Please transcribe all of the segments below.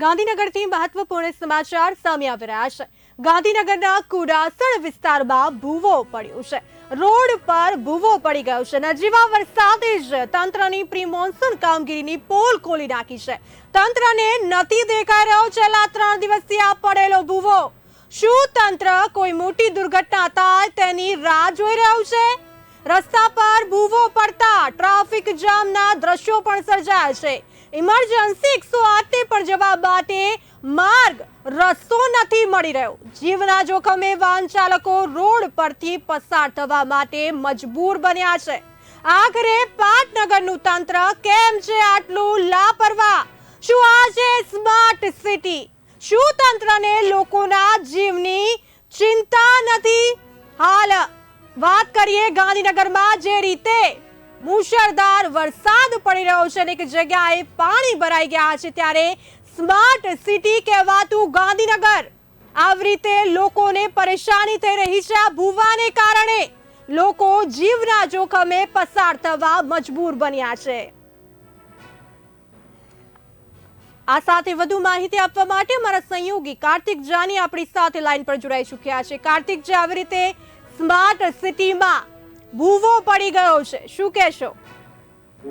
ગાંધીનગરથી મહત્વપૂર્ણ સમાચાર સામે આવી રહ્યા છે. ગાંધીનગરના કુડાસણ વિસ્તારમાં ભૂવો પડ્યો છે. રોડ પર ભૂવો પડી ગયો છે નજીવા વરસાદે જ તંત્રની પ્રી મોન્સૂન કામગીરીની પોલ ખોલી નાખી છે. તંત્રને નથી દેખાઈ રહ્યો છેલ્લા ત્રણ દિવસથી આ પડેલો ભૂવો. શું તંત્ર કોઈ મોટી દુર્ઘટના થાય તેની રાહ જોઈ રહ્યું છે? રસ્તા પર ભૂવો પડતા ટ્રાફિક જામના દ્રશ્યો પણ સર્જાયા છે. ઇમરજન્સી એકસો આઠને પણ જવા માટે માર્ગ રસ્તો નથી મળી રહ્યો. જીવના જોખમે વાહન ચાલકો રોડ પરથી પસાર થવા માટે મજબૂર બન્યા છે. આખરે પાટનગરનું તંત્ર કેમ છે આટલું લાપરવાહ? શું આ છે સ્માર્ટ સિટી શું તંત્રને લોકોના જીવની ચિંતા નથી? હાલ વાત કરીએ ગાંધીનગરમાં જે રીતે મુશળધાર વરસાદ પડી રહ્યો છે અને એક જગ્યાએ પાણી ભરાઈ ગયા છે ત્યારે સ્માર્ટ સિટી કહેવાતું ગાંધીનગર. આવી રીતે લોકોને પરેશાની થઈ રહી છે આ ભૂવાને કારણે. લોકો જીવના જોખમે પસાર થવા મજબૂર બન્યા છે. આ સાથે વધુ માહિતી આપવા માટે અમારા સંયોગી કાર્તિક જાની આપણી સાથે લાઈન પર જોડાઈ ચૂક્યા છે. કાર્તિક જે, આવી રીતે સ્માર્ટ સિટીમાં ભૂવો પડી ગયો છે. શું કહેશો?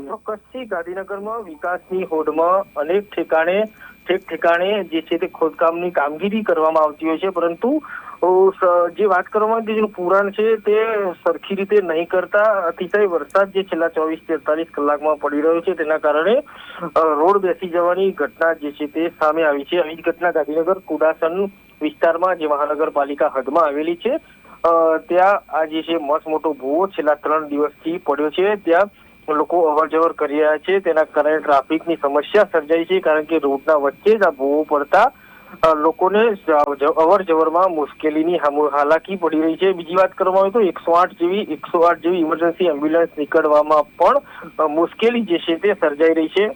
ચોક્કસથી ગાંધીનગરમાં વિકાસની હોડમાં અનેક ઠેકાણે, ઠેક ઠેકાણે જે છે તે ખોદકામની કામગીરી કરવામાં આવતી હોય છે. પરંતુ જે વાત કરવામાં આવી જેનું પુરાણ છે તે સરખી રીતે નહીં કરતા, અતિશય વરસાદ જે છેલ્લા ચોવીસથી અડતાલીસ કલાકમાં પડી રહ્યો છે. તેના કારણે રોડ બેસી જવાની ઘટના જે છે તે સામે આવી છે. આવી જ ઘટના ગાંધીનગર કુડાસન વિસ્તારમાં જે મહાનગરપાલિકા હદમાં આવેલી છે. ત્યાં આ જે છે મસ્ત મોટો ભૂવો છેલ્લા ત્રણ દિવસથી પડ્યો છે. ત્યાં લોકો અવર જવર કરી રહ્યા છે. તેના કારણે ટ્રાફિકની સમસ્યા સર્જાઈ છે કારણ કે રોડના વચ્ચે જ આ ભૂવો પડતા લોકોને અવર જવરમાં મુશ્કેલીની હાલાકી પડી રહી છે. બીજી વાત કરવામાં આવે તો એકસો આઠ જેવી, એકસો આઠ જેવી ઇમરજન્સી એમ્બ્યુલન્સ નીકળવામાં પણ મુશ્કેલી જે છે તે સર્જાઈ રહી છે.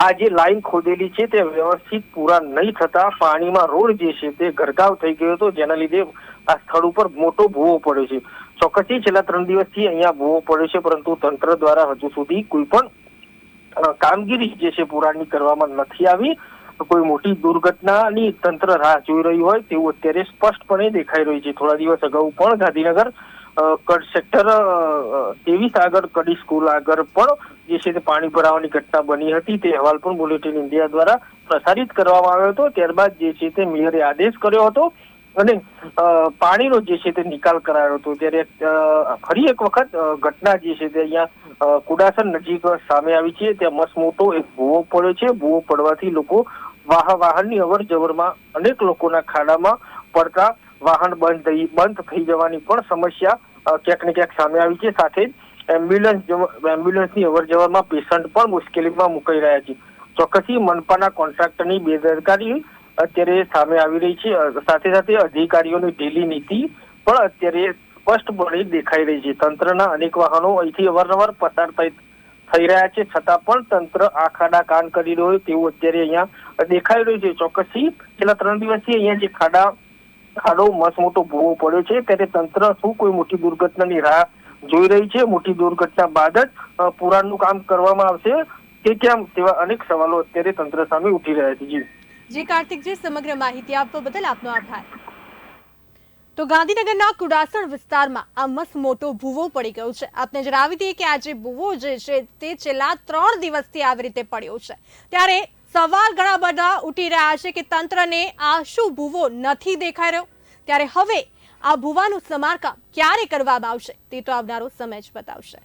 આ જે લાઈન ખોદેલી છે તે વ્યવસ્થિત પૂરા નહીં થતા પાણીમાં રોડ જે છે તે ગરકાવ થઈ ગયો હતો, જેના લીધે આ સ્થળ ઉપર મોટો ભૂવો પડ્યો છે. ચોક્કસથી છેલ્લા ત્રણ દિવસથી અહીંયા ભૂવો પડ્યો છે, પરંતુ તંત્ર દ્વારા હજુ સુધી કોઈ પણ કામગીરી જે છે પુરાણની કરવામાં નથી આવી. કોઈ મોટી દુર્ઘટનાની તંત્ર રાહ જોઈ રહ્યું હોય તેવું અત્યારે સ્પષ્ટપણે દેખાઈ રહ્યું છે. થોડા દિવસ અગાઉ પણ ગાંધીનગર કડ સેક્ટર ત્રેવીસ આગળ કડી સ્કૂલ આગળ પણ જે છે તે પાણી ભરાવાની ઘટના બની હતી તે અહેવાલ પણ બુલેટિન ઇન્ડિયા દ્વારા પ્રસારિત કરવામાં આવ્યો હતો. ત્યારબાદ જે છે તે મેયરે આદેશ કર્યો હતો અને પાણીનો જે છે તે નિકાલ કરાયો હતો. ત્યારે ફરી એક વખત ઘટના જે છે તે અહીંયા કુડાસર નજીક સામે આવી છે. ત્યાં મસ્ત મોટો એક ભૂવો પડ્યો છે. ભૂવો પડવાથી લોકો વાહ વાહનની અવર જવરમાં અનેક લોકોના ખાડામાં પડતા વાહન બંધ બંધ થઈ જવાની પણ સમસ્યા ક્યાંક ને ક્યાંક સામે આવી છે. સાથે એમ્બ્યુલન્સ એમ્બ્યુલન્સની અવર જવરમાં પેશન્ટ પણ મુશ્કેલીમાં મુકાઈ રહ્યા છે. ચોક્કસથી મનપાના કોન્ટ્રાક્ટરની બેદરકારી અત્યારે સામે આવી રહી છે. સાથે સાથે અધિકારીઓની ઢીલી નીતિ પણ અત્યારે સ્પષ્ટપણે દેખાઈ રહી છે. તંત્રના અનેક વાહનો અહીંથી અવારનવાર પસાર થઈ રહ્યા છે. છતાં પણ તંત્ર આખાડા કાન કરી રહ્યું હોય તેવું અત્યારે અહીંયા દેખાઈ રહ્યું છે. ચોક્કસથી છેલ્લા ત્રણ દિવસથી અહીંયા જે ખાડા ખાડો મસ મોટો ભૂવો પડ્યો છે. ત્યારે તંત્ર શું કોઈ મોટી દુર્ઘટનાની રાહ જોઈ રહી છે? મોટી દુર્ઘટના બાદ જ પુરાણનું કામ કરવામાં આવશે કે કેમ? તેવા અનેક સવાલો અત્યારે તંત્ર સામે ઉઠી રહ્યા છે. જી. જી, કાર્તિકજી, સમગ્ર માહિતી આપવા બદલ આપનો આભાર. તો ગાંધીનગરના કુડાસણ વિસ્તારમાં આ મસ્ત મોટો ભૂવો પડી ગયો છે. આપને જણાવી દઈએ કે આ જે ભૂવો જે છે તે છેલ્લા ત્રણ દિવસથી આવી રીતે પડ્યો છે. ત્યારે સવાલ ઘણા બધા ઉઠી રહ્યા છે કે તંત્રને આ શું ભૂવો નથી દેખાઈ રહ્યો? ત્યારે હવે આ ભૂવાનું સમારકામ ક્યારે કરવામાં આવશે તે તો આવનારો સમય જ બતાવશે.